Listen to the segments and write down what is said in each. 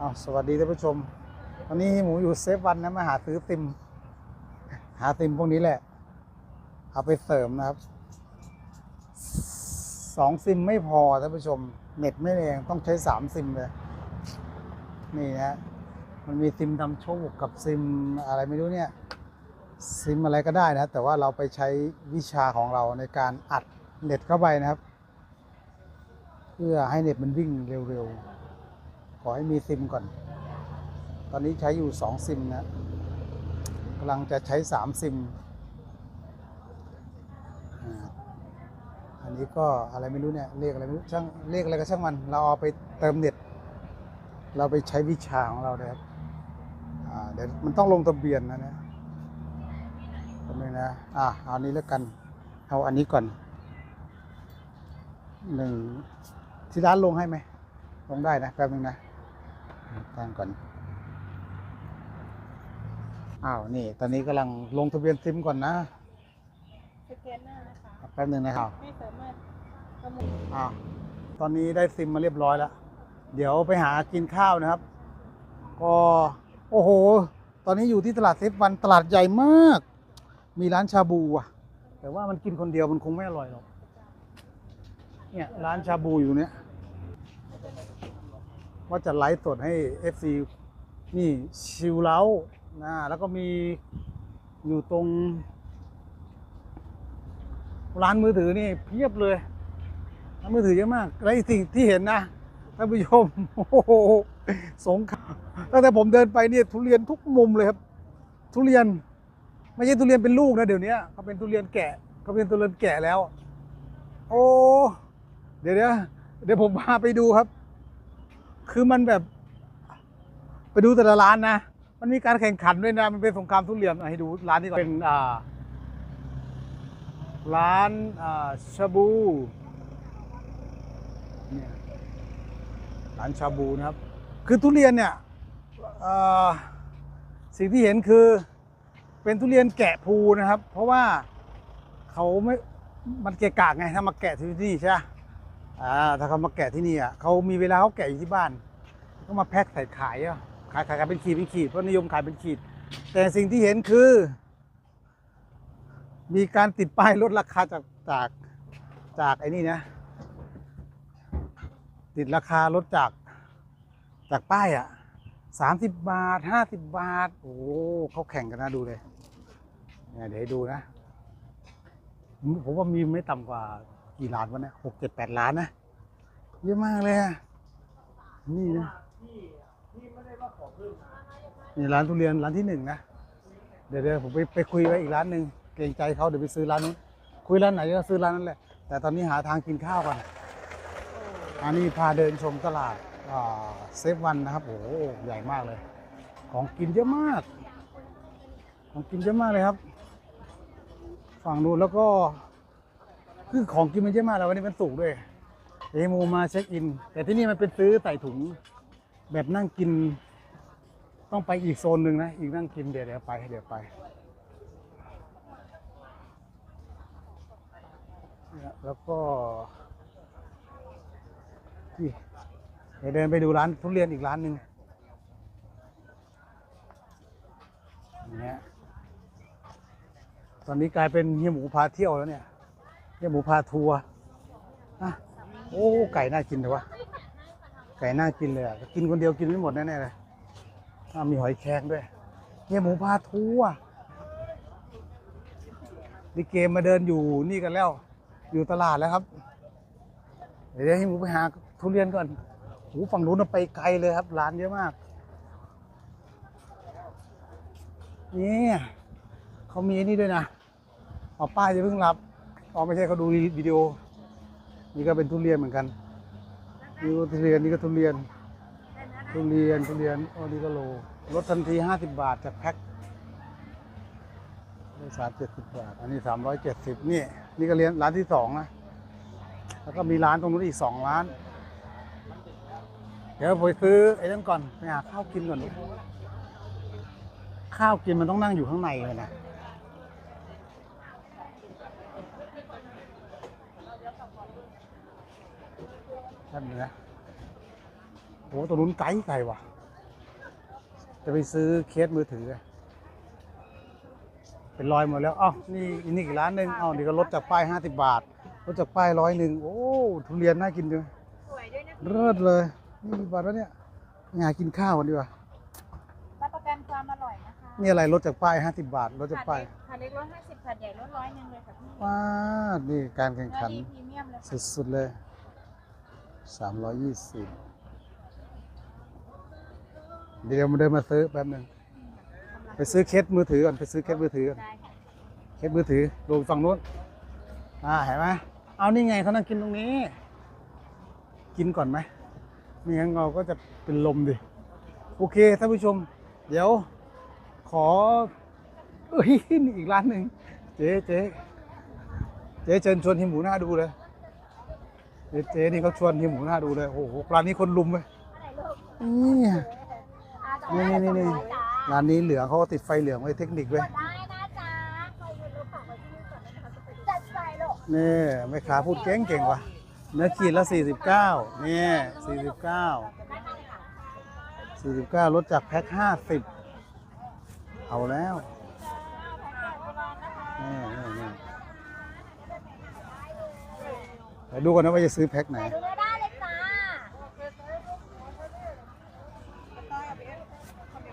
อาสวัสดีท่านผู้ชม วันนี้หมูอยู่เซฟวันนะมาหาซื้อติม หาติมพวกนี้แหละ เอาไปเสริมนะครับ สองซิมไม่พอท่านผู้ชม เน็ตไม่แรงต้องใช้สามซิมเลย นี่นะ มันมีซิมทำโชคกับซิมอะไรไม่รู้เนี่ย ซิมอะไรก็ได้นะ แต่ว่าเราไปใช้วิชาของเราในการอัดเน็ตเข้าไปนะครับ เพื่อให้เน็ตมันวิ่งเร็วๆ อให้มีซิมก่อน ตอนนี้ใช้อยู่สองซิมนะกำลังจะใช้สามซิม อันนี้ก็อะไรไม่รู้เนี่ยเลขอะไรไม่รู้ช่างเลขอะไรก็ช่างมัน เราเอาไปเติมเน็ต เราไปใช้วิชาของเรานะครับอ่าเดี๋ยวมันต้องลงทะเบียนนะเนี่ยทำไมนะ อ่าเอาอันนี้แล้วกัน เอาอันนี้ก่อนหนึ่งที่ร้านลงให้ไหมลงได้นะแป๊บนึงนะ ตั้งก่อน อ้าว นี่ ตอนนี้กำลังลงทะเบียนซิมก่อนนะ สแกนหน้านะคะ แป๊บนึงนะครับ ไม่สามารถประมูลอ้าว ตอนนี้ได้ซิมมาเรียบร้อยแล้ว เดี๋ยวไปหากินข้าวนะครับ ก็ โอ้โห ตอนนี้อยู่ที่ตลาดเซฟวันตลาดใหญ่มาก มีร้านชาบูอะ แต่ว่ามันกินคนเดียวมันคงไม่อร่อยหรอก เนี่ยร้านชาบูอยู่เนี่ย ว่าจะไลฟ์สดให้ FC นี่ชิวเล้านะแล้วก็มีอยู่ตรง ร้านมือถือนี่เพียบเลยร้านมือถือเยอะมากและสิ่งที่เห็นนะท่านผู้ชมโอ้โหสงคราตั้งแต่ผมเดินไปเนี่ยทุเรียนทุกมุมเลยครับ ทุเรียนไม่ใช่ทุเรียนเป็นลูกนะเดี๋ยวนี้เขาเป็นทุเรียนแกะเขาเป็นทุเรียนแกะแล้ว โอ้เดี๋ยวเดี๋ยวเดี๋ยวผมพาไปดูครับ คือมันแบบ ไปดูแต่ละร้านนะ มันมีการแข่งขันด้วยนะ มันเป็นสงครามทุเรียนให้ดูร้านนี้ก่อน เป็นอ่าร้านอ่าชาบูเนี่ยร้านชาบูนะครับ คือทุเรียนเนี่ยสิ่งที่เห็นคือเป็นทุเรียนแกะภูนะครับ เพราะว่าเขาไม่มันเกะกะไงถ้ามาแกะที่นี่ใช่ไหม อ่าถ้าเขามาแกะที่นี่อะเขามีเวลาเขาแกะอยู่ที่บ้านก็มาแพ็คใส่ขายอะขายขายกันเป็นขีดเป็นขีดเพราะนิยมขายเป็นขีด แต่สิ่งที่เห็นคือ มีการติดป้ายลดราคาจากจากจากไอ้นี่นะติดราคาลดจากจากป้ายอะสามสิบบาทห้าสิบบาท โอ้เขาแข่งกันนะดูเลยเนี่ยเดี๋ยวดูนะ ผมว่ามีไม่ต่ำกว่า กี่ล้านวะเนี่ยหกเจ็ดแปดล้านนะ เยอะมากเลยอะนี่นะนี่ร้านทุเรียนร้านที่หนึ่งนะ เดี๋ยวเดี๋ยวผมไปไปคุยไว้อีกร้านหนึ่งเกรงใจเขาเดี๋ยวไปซื้อร้านนู้น คุยร้านไหนก็ซื้อร้านนั้นแหละ แต่ตอนนี้หาทางกินข้าวก่อนอันนี้พาเดินชมตลาดเซฟวันนะครับโอ้โหใหญ่มากเลย ของกินเยอะมาก ของกินเยอะมากเลยครับ ฝั่งนู้นแล้วก็ คือของกินมันเยอะมากแล้ววันนี้มันสุกด้วยเอโมมาเช็คอิน แต่ที่นี่มันเป็นซื้อใส่ถุง แบบนั่งกิน ต้องไปอีกโซนหนึ่งนะ อีกนั่งกินเดี๋ยวเดี๋ยวไปเดี๋ยวไปแล้วก็ี่เดี๋ยวเดินไปดูร้านทุเรียนอีกร้านหนึ่งเนี่ยตอนนี้กลายเป็นเฮียหมูพาเที่ยวแล้วเนี่ย เฮียหมูพาทัวร์อะโอ้ไก่น่ากินเลยวะไก่น่ากินเลยอะกินคนเดียวกินไม่หมดแน่ๆเลยมีหอยแครงด้วยเฮียหมูพาทัวร์ดิเกมมาเดินอยู่นี่กันแล้ว อยู่ตลาดแล้วครับ เดี๋ยวให้หมูไปหาทุเรียนก่อนโอ้ฝั่งนู้นนะไปไกลเลยครับร้านเยอะมากนี่เขามีนี่ด้วยนะเอาป้ายจะเพิ่งรับ อ๋อไม่ใช่เขาดูวิดีโอ นี่ก็เป็นทุเรียนเหมือนกันนี่ก็ทุเรียนนี่ก็ทุเรียน ทุเรียนทุเรียนอ๋อนี่ก็โลลดทันทีห้าสิบบาทจากแพ็คได้สามเจ็ดสิบบาท อันนี้สามร้อยเจ็ดสิบนี่ นี่ก็เรียนร้านที่สองนะ แล้วก็มีร้านตรงนู้นอีกสองร้าน เดี๋ยวไปซื้อไอ้นั่นก่อนไปหาข้าวกินก่อน ข้าวกินมันต้องนั่งอยู่ข้างในเลยนะ ท่านเนื้อโอ้ตัวนู้นไก่ไก่ว่ะ จะไปซื้อเคสมือถือ เป็นรอยหมดแล้วอ้าวนี่อีกนี่อีกร้านหนึ่งอ้าวนี่ก็ลดจากป้ายห้าสิบบาทลดจากป้ายร้อยหนึ่งโอ้ทุเรียนน่ากินจังสวยด้วยนะเลิศเลยนี่มีบัตรแล้วเนี่ยงานกินข้าวกันดีกว่ารับประกันความอร่อยนะคะนี่อะไรลดจากป้ายห้าสิบบาทลดจากถาดป้ายเล็กถาดเล็กร้อยห้าสิบถาดใหญ่ร้อยร้อยหนึ่งเลยค่ะพี่ว้าดนี่การแข่งเนื้อขันดีพรีเมียมเลยค่ะสุดๆเลย สามร้อยยี่สิบเดี๋ยวมาเดินมาซื้อแป๊บหนึงไปซื้อเคสมือถือก่อนไปซื้อเคสมือถือก่อนได้ค่ะเคสมือถือลงฝั่งนู้นอ่าเห็นไหมเอานี่ไงเขานั่งกินตรงนี้ กินก่อนไหมไม่งั้นเราก็จะเป็นลมดิโอเคท่านผู้ชม เดี๋ยว ขอเอ้ยนี่อีกร้านหนึ่งเจ๊เจ๊เจ๊เชิญชวนทีมหมูหน้าดูเลย เจ๊เจ๊นี่เขาชวนทีมหมูหน้าดูเลย โอ้โหร้านนี้คนลุมเลยนี่นี่นี่นี่ร้านนี้เหลืองเขาก็ติดไฟเหลืองไว้เทคนิคไว้ยได้นะจ๊ะใครอยู่รถฝากไว้ที่นี่ก่อนนะคะจัดไปลูกนี่แม่ค้าพูดเก่งเก่งว่ะเนื้อขีดละ 49นี่49 49ลดจากแพ็ค50 เอาแล้วนี่นี่นี่เดี๋ยวดูก่อนนะว่าจะซื้อแพ็คไหน ดูเนื้อได้เลยจ้า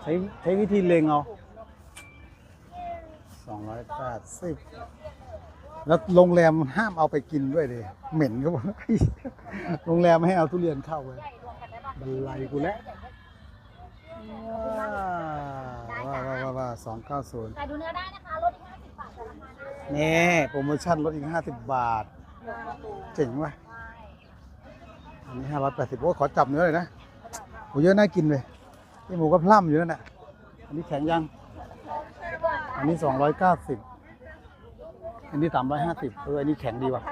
ใช้ใช้วิธีเล็งเอา280แล้วโรงแรมห้ามเอาไปกินด้วยดิเหม็นก็บอกโรงแรมไม่ให้เอาทุเรียนเข้าเลยบันไลกูแล้วว้าวว้าวว้าวว้าวสองเก้าศูนย์แต่ดูเนื้อได้นะคะลดอีกห้าสิบบาทจากราคาหน้านี่โปรโมชั่นลดอีกห้าสิบบาท เจ๋งว่ะอันนี้ห้าร้อยแปดสิบโอ้ขอจับเนื้อเลยนะโหเยอะน่ากินเลยนี่หมูก็พล่ำอยู่นั่นน่ะอันนี้แข็งยัง อันนี้สองร้อยเก้าสิบอันนี้สามร้อยห้าสิบเอออันนี้แข็งดีว่ะ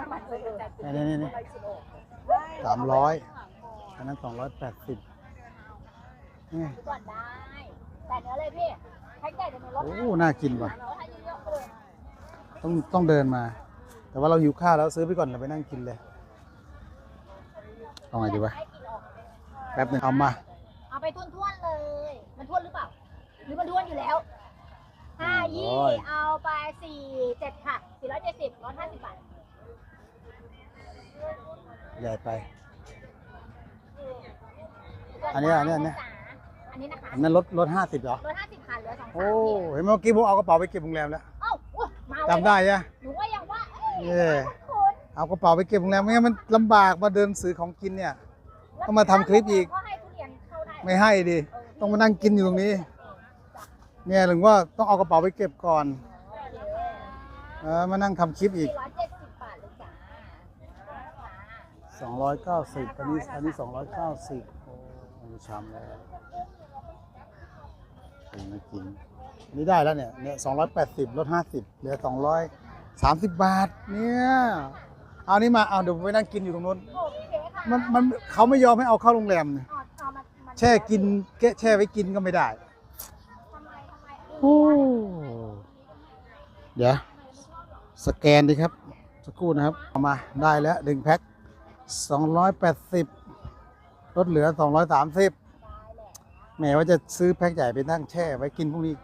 นี่นี่นี่สามร้อยอันนั้นสองร้อยแปดสิบนี่ดูก่อนได้แต่เนื้อเลยพี่แพ็คใหญ่เดี๋ยวหนูลดโอ้ให้น่ากินว่ะลดให้เยอะๆเลยต้องต้องเดินมา แต่ว่าเราหิวข้าวแล้วซื้อไปก่อนเราไปนั่งกินเลย เอาไงดีวะ ให้กินออก แป๊บหนึงเอามา เอาไปท้วนๆเลย มันท้วนหรือเปล่า หรือมันท้วนอยู่แล้วห้ายี่โอ้ย เอาไปสี่เจ็ดค่ะสี่ร้อยเจ็ดสิบร้อยห้าสิบบาท ใหญ่ไป อันนี้อันนี้อันนี้ อันนี้นะคะอันนั้นลดลดห้าสิบเหรอ ร้อยห้าสิบค่ะเหลือสองโอ้สามพี่เห็นไหมเมื่อกี้ผมเอากระเป๋าไปเก็บโรงแรมแล้วเอ้าอุ๊ยมาจำได้ใช่ไหมหนูว่ายังว่า เอ้ยเย่คุณเอากระเป๋าไปเก็บโรงแรมไม่งั้นมันลำบากมาเดินซื้อของกินเนี่ย ต้องมาทำคลิปอีกเขาให้ทุเรียนเข้าได้ไม่ให้ดิ ต้องมานั่งกินอยู่ตรงนี้ เนี่ยถึงว่าต้องเอากระเป๋าไปเก็บก่อน เออมานั่งทำคลิปอีกสี่ร้อยเจ็ดสิบบาทเลยจ้าสองร้อยเก้าสิบอันนี้อันนี้สองร้อยเก้าสิบโอ้อันนี้ชามแล้วเองมากินอันนี้ได้แล้วเนี่ยเนี่ยสองร้อยแปดสิบลดห้าสิบเหลือ สองร้อยสามสิบบาทเนี่ยเอานี่มาเอาเดี๋ยวผมไปนั่งกินอยู่ตรงนู้นโอเคค่ะมันมันเขาไม่ยอมให้เอาเข้าโรงแรมเนี่ยอ๋อเอามามันแช่กินแกะแช่ไว้กินก็ไม่ได้ทำไมทำไมโอ้เดี๋ยวสแกนดีครับ สักครู่นะครับเอามาได้แล้วหนึ่งแพ็ค280ลดเหลือ 230แหมว่าจะซื้อแพ็คใหญ่ไปนั่งแช่ไว้กินพรุ่งนี้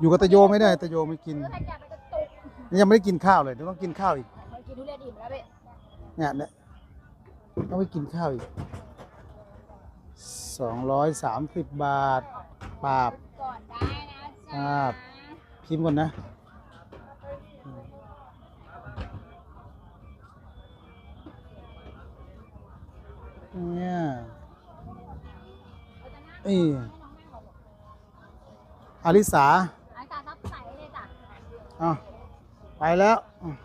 อยู่กับตะโยไม่ได้ตะโยไม่กิน ซื้อให้แกไปกระตุก นี่ยังไม่ได้กินข้าวเลยเดี๋ยวต้องกินข้าวอีกมันกินทุเรียนอิ่มแล้วพี่เนี่ยเนี่ยต้องไปกินข้าวอีก230บาทปราบ ก่อนได้นะครัจ๊ะบพิมพ์ก่อนนะ เนี่ยเอ้ยอลิสาอาจารย์รับใส่เลยจ้ะอะ ไปแล้ว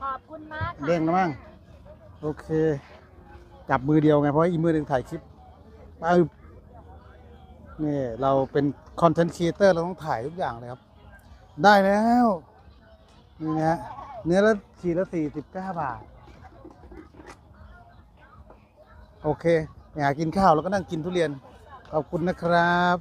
ขอบคุณมากค่ะเด้งแล้วมั้งโอเค จับมือเดียวไง เพราะอีกมือหนึ่งถ่ายคลิปไปนี่เราเป็นคอนเทนต์ครีเอเตอร์เราต้องถ่ายทุกอย่างเลยครับ ได้แล้ว นี่นะฮะเนื้อละขีดละสี่สิบเก้าบาท โอเคไปหากินข้าวแล้วก็นั่งกินทุเรียน ขอบคุณนะครับ